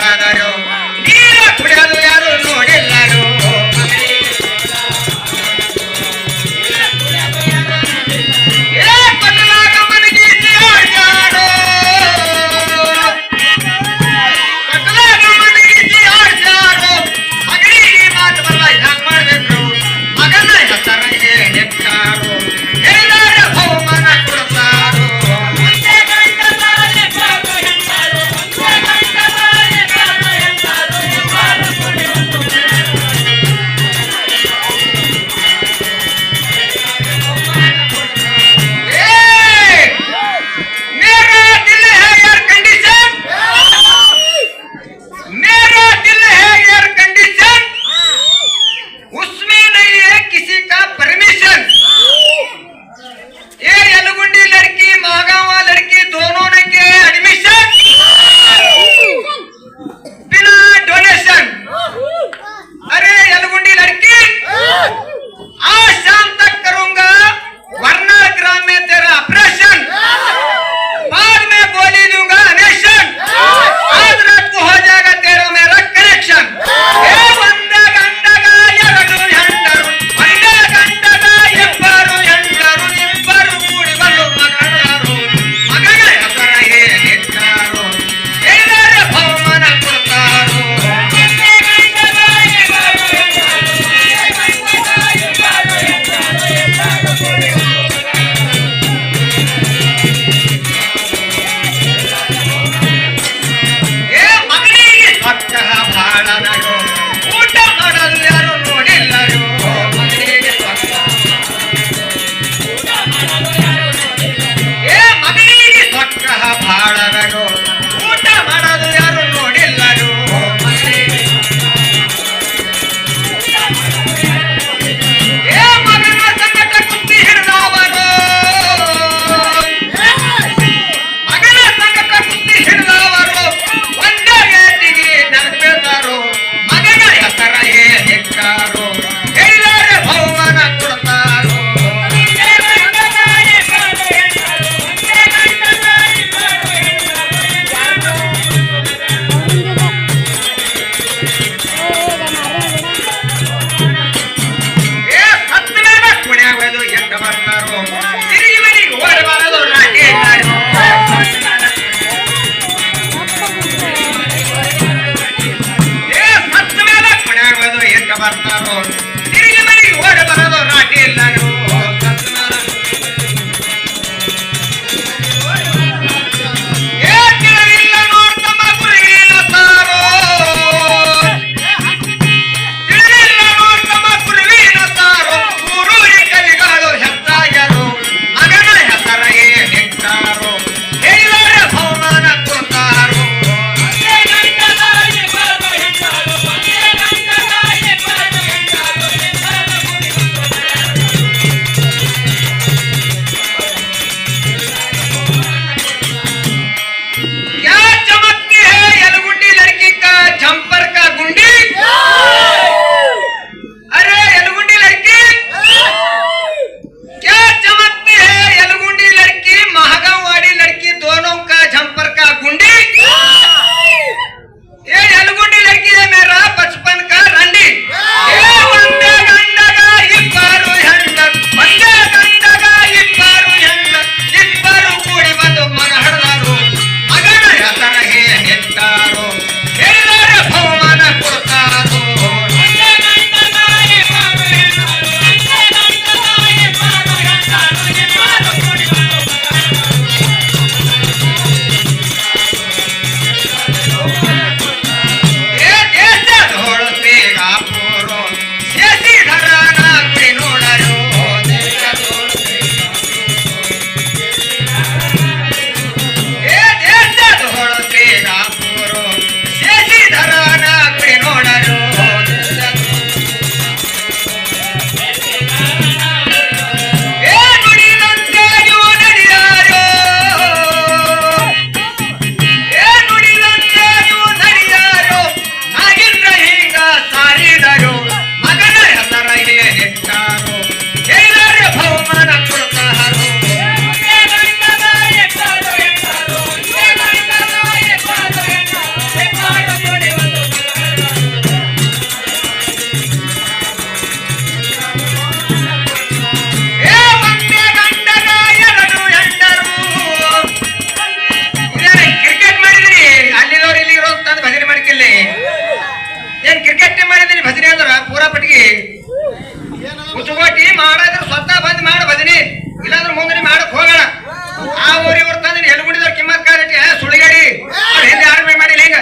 Bhagavato ಅಂತಂದ್ರೆ ಎಲ್ಲಿ ಗುಡಿದವ್ರು ಕಿಮ್ಮತ್ ಕಾಲಕ್ಕೆ ಸುಳಿಗಾಡಿ ಹೆಂಗೆ ಆಡ್ಮೆ ಮಾಡಿಲ್ಲ ಹಿಂಗ